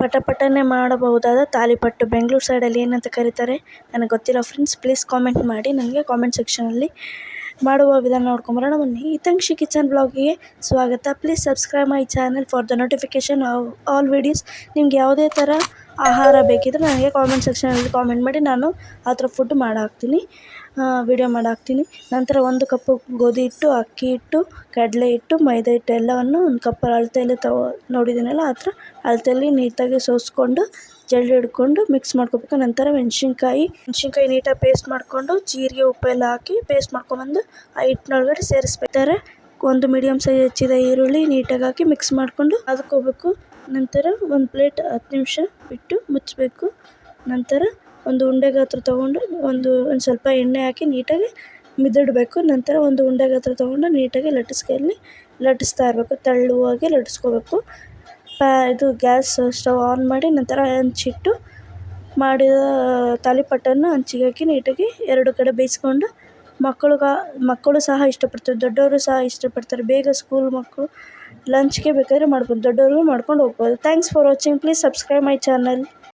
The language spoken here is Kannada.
ಪಟ ಪಟನೆ ಮಾಡಬಹುದಾದ ತಾಲಿಪಟ್ಟು ಬೆಂಗಳೂರು ಸೈಡಲ್ಲಿ ಏನಂತ ಕರೀತಾರೆ? ನನಗೆ ಗೊತ್ತಿಲ್ಲ ಫ್ರೆಂಡ್ಸ್ ಪ್ಲೀಸ್ ಕಾಮೆಂಟ್ ಮಾಡಿ. ನನಗೆ ಕಾಮೆಂಟ್ ಸೆಕ್ಷನಲ್ಲಿ ಮಾಡುವ ವಿಧಾನ ನೋಡ್ಕೊಂಬರೋಣ. ಬನ್ನಿ. ಹಿತಂಕ್ಷಿ ಕಿಚನ್ ಬ್ಲಾಗಿಗೆ ಸ್ವಾಗತ. Please subscribe my channel for the notification all videos ನಿಮ್ಗೆ ಯಾವುದೇ ಥರ ಆಹಾರ ಬೇಕಿದ್ರೆ ನನಗೆ ಕಾಮೆಂಟ್ ಸೆಕ್ಷನಲ್ಲಿ ಕಾಮೆಂಟ್ ಮಾಡಿ, ನಾನು ಆ ಥರ ಫುಡ್ ಮಾಡಾಕ್ತೀನಿ. ವಿಡಿಯೋ ಮಾಡಾಕ್ತೀನಿ. ನಂತರ ಒಂದು ಕಪ್ಪು ಗೋಧಿ ಹಿಟ್ಟು, ಅಕ್ಕಿ ಹಿಟ್ಟು, ಕಡಲೆ ಹಿಟ್ಟು, ಮೈದಾ ಹಿಟ್ಟು ಎಲ್ಲವನ್ನು ಒಂದು ಕಪ್ಪಲ್ಲಿ ಅಳತೆಯಲ್ಲಿ ತಗೋ ನೋಡಿದ್ದೀನಲ್ಲ, ಆ ಥರ ಅಳತೆಯಲ್ಲಿ ನೀಟಾಗಿ ಸೋಸಿಕೊಂಡು ಜರಡಿ ಹಿಡ್ಕೊಂಡು ಮಿಕ್ಸ್ ಮಾಡ್ಕೊಬೇಕು. ನಂತರ ಮೆಣಸಿನ್ಕಾಯಿ ಮೆಣಸಿನ್ಕಾಯಿ ನೀಟಾಗಿ ಪೇಸ್ಟ್ ಮಾಡಿಕೊಂಡು, ಜೀರಿಗೆ ಉಪ್ಪೆಲ್ಲ ಹಾಕಿ ಪೇಸ್ಟ್ ಮಾಡ್ಕೊಂಬಂದು ಆ ಹಿಟ್ಟಿನೊಳಗಡೆ ಸೇರಿಸ್ಬೇಕಾರೆ ಒಂದು ಮೀಡಿಯಮ್ ಸೈಜ್ ಹೆಚ್ಚಿದ ಈರುಳ್ಳಿ ನೀಟಾಗಿ ಹಾಕಿ ಮಿಕ್ಸ್ ಮಾಡಿಕೊಂಡು ಅದಕ್ಕೋಬೇಕು ನಂತರ ಒಂದು ಪ್ಲೇಟ್ ಹತ್ತು ನಿಮಿಷ ಬಿಟ್ಟು ಮುಚ್ಚಬೇಕು. ನಂತರ ಒಂದು ಉಂಡೆ ಗಾತ್ರ ತೊಗೊಂಡು ಒಂದು ಒಂದು ಸ್ವಲ್ಪ ಎಣ್ಣೆ ಹಾಕಿ ನೀಟಾಗಿ ಮಿದುಡಬೇಕು. ನಂತರ ಒಂದು ಉಂಡೆ ಗಾತ್ರ ತೊಗೊಂಡು ನೀಟಾಗಿ ಲಟ್ಟಿಸ್ಕೆಯಲ್ಲಿ ಲಟ್ಟಿಸ್ತಾ ಇರಬೇಕು. ತೆಳ್ಳುವಾಗಿ ಲಟ್ಟಿಸ್ಕೋಬೇಕು. ಪ್ಯಾ, ಇದು ಗ್ಯಾಸ್ ಸ್ಟವ್ ಆನ್ ಮಾಡಿ ನಂತರ ಹಂಚಿಟ್ಟು ಮಾಡಿದ ತಾಲಿಪಟ್ಟನ್ನು ಹಂಚಿಗೆ ಹಾಕಿ ನೀಟಾಗಿ ಎರಡು ಕಡೆ ಬೇಯಿಸ್ಕೊಂಡು ಮಕ್ಕಳಿಗೆ, ಮಕ್ಕಳು ಸಹ ಇಷ್ಟಪಡ್ತಾರೆ, ದೊಡ್ಡವರು ಸಹ ಇಷ್ಟಪಡ್ತಾರೆ. ಬೇಗ ಸ್ಕೂಲ್ ಮಕ್ಕಳು ಲಂಚ್ಗೆ ಬೇಕಾದರೆ ಮಾಡ್ಬೋದು ದೊಡ್ಡವರು ಮಾಡ್ಕೊಂಡು ಹೋಗ್ಬೋದು. Thanks for watching please subscribe my channel